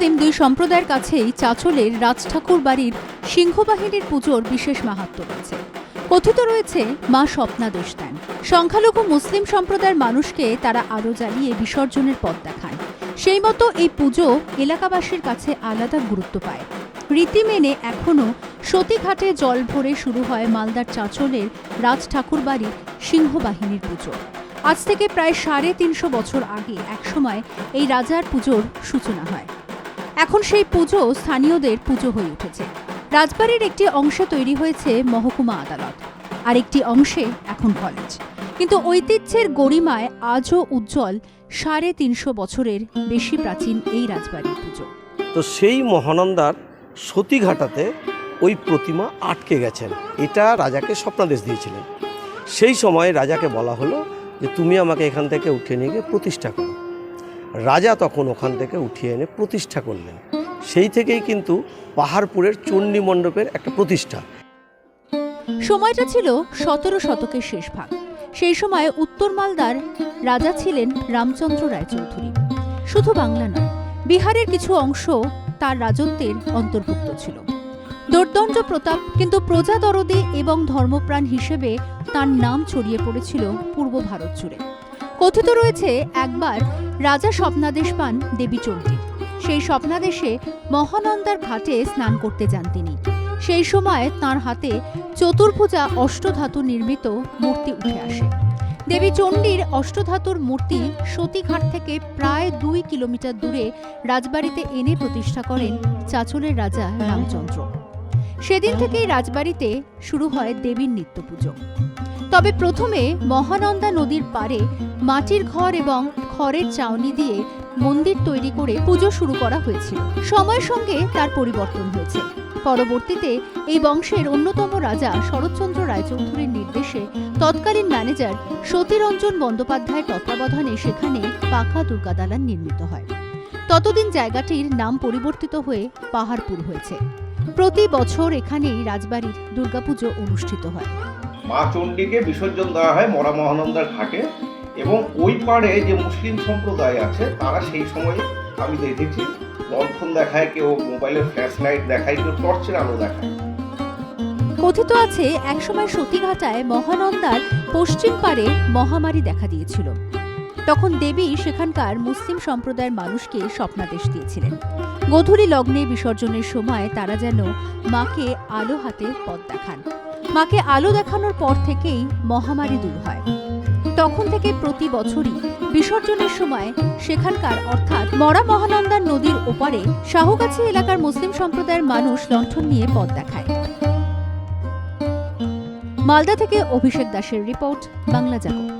মুসলিম দুই সম্প্রদায়ের কাছেই চাচলের রাজঠাকুর বাড়ির সিংহবাহিনীর পুজোর বিশেষ মাহাত্ম রয়েছে। কথিত রয়েছে, মা স্বপ্নাদেশ দেন সংখ্যালঘু মুসলিম সম্প্রদায়ের মানুষকে তারা আলো জ্বালিয়ে বিসর্জনের পথ দেখান সেই মতো এই পুজো এলাকাবাসীর কাছে আলাদা গুরুত্ব পায়। রীতি মেনে এখনও সতীঘাটে জল ভরে শুরু হয় মালদার চাঁচলের রাজ ঠাকুর বাড়ির সিংহবাহিনীর পুজো। আজ থেকে প্রায় সাড়ে তিনশো বছর আগে একসময় এই রাজার পুজোর সূচনা হয়। এখন সেই পুজো স্থানীয়দের পুজো হয়ে উঠেছে। রাজবাড়ির একটি অংশে তৈরি হয়েছে মহকুমা আদালত, আর একটি অংশে এখন কলেজ কিন্তু ঐতিহ্যের গরিমায় আজও উজ্জ্বল সাড়ে তিনশো বছরের বেশি প্রাচীন এই রাজবাড়ির পুজো। তো সেই মহানন্দার সতীঘাটাতে ওই প্রতিমা আটকে গেছেন। এটা রাজাকে স্বপ্নাদেশ দিয়েছিলেন। সেই সময় রাজাকে বলা হলো যে, তুমি আমাকে এখান থেকে উঠিয়ে নিয়ে গিয়ে প্রতিষ্ঠা করো। রাজা তখন ওখান থেকে উঠিয়ে এনে প্রতিষ্ঠা করলেন। সেই থেকেই কিন্তু পাহাড়পুরের চণ্ডী মণ্ডপের একটা প্রতিষ্ঠা। সময়টা ছিল সতেরো শতকের শেষ ভাগ। সেই সময় উত্তর মালদার রাজা ছিলেন রামচন্দ্র রায়চৌধুরী। শুধু বাংলা নয়, বিহারের কিছু অংশ তার রাজত্বের অন্তর্ভুক্ত ছিল। দুর্দণ্ড প্রতাপ কিন্তু প্রজা দরদি এবং ধর্মপ্রাণ হিসেবে তার নাম ছড়িয়ে পড়েছিল পূর্ব ভারত জুড়ে। কথিত রয়েছে, একবার রাজা স্বপ্নাদেশ পান দেবী চণ্ডীর। সেই স্বপ্নাদেশে মহানন্দার ঘাটে স্নান করতে যান তিনি। সেই সময় তার হাতে চতুর্ভুজা অষ্টধাতু নির্মিত মূর্তি উঠে আসে। দেবী চণ্ডীর অষ্টধাতুর মূর্তি সতীঘাট থেকে প্রায় দুই কিলোমিটার দূরে রাজবাড়িতে এনে প্রতিষ্ঠা করেন চাচলের রাজা রামচন্দ্র। সেদিন থেকেই রাজবাড়িতে শুরু হয় দেবীর নিত্য পুজো তবে প্রথমে মহানন্দা নদীর পাড়ে মাটির ঘর এবং খড়ের চাউনি দিয়ে মন্দির তৈরি করে পুজো শুরু করা হয়েছিল। সময়ের সঙ্গে তার পরিবর্তন হয়েছে। পরবর্তীতে এই বংশের অন্যতম রাজা শরৎচন্দ্র রায়চৌধুরীর নির্দেশে তৎকালীন ম্যানেজার সতীরঞ্জন বন্দ্যোপাধ্যায়ের তত্ত্বাবধানে সেখানে পাকা দুর্গা দালান নির্মিত হয়। ততদিন জায়গাটির নাম পরিবর্তিত হয়ে পাহাড়পুর হয়েছে। প্রতি বছর এখানেই রাজবাড়ির দুর্গাপুজো অনুষ্ঠিত হয়। মা চণ্ডীকে বিসর্জন দেওয়া হয় মরা মহানন্দার ঘাটে এবং ওই পাড়ে যে মুসলিম সম্প্রদায় আছে, তারা সেই সময় আমি দেখেছি, লণ্ঠন দেখায় কেউ মোবাইলের ফ্ল্যাশ লাইট দেখায়, কেউ টর্চের আলো দেখায়। কথিত আছে, একসময় সতীঘাটায় মহানন্দার পশ্চিম পারে মহামারী দেখা দিয়েছিল। তখন দেবী সেখানকার মুসলিম সম্প্রদায়ের মানুষকে স্বপ্নাদেশ দিয়েছিলেন। গধূলি লগ্নে বিসর্জনের সময় তারা যেন মাকে আলো হাতে পথ দেখান। মাকে আলো দেখানোর পর থেকেই মহামারী দূর হয়। তখন থেকে প্রতি বছরই বিসর্জনের সময় সেখানকার অর্থাৎ মরা মহানন্দার নদীর ওপারে শাহগাছি এলাকার মুসলিম সম্প্রদায়ের মানুষ লণ্ঠন নিয়ে পথ দেখায়। মালদা থেকে অভিষেক দাসের রিপোর্ট, বাংলা জাগো।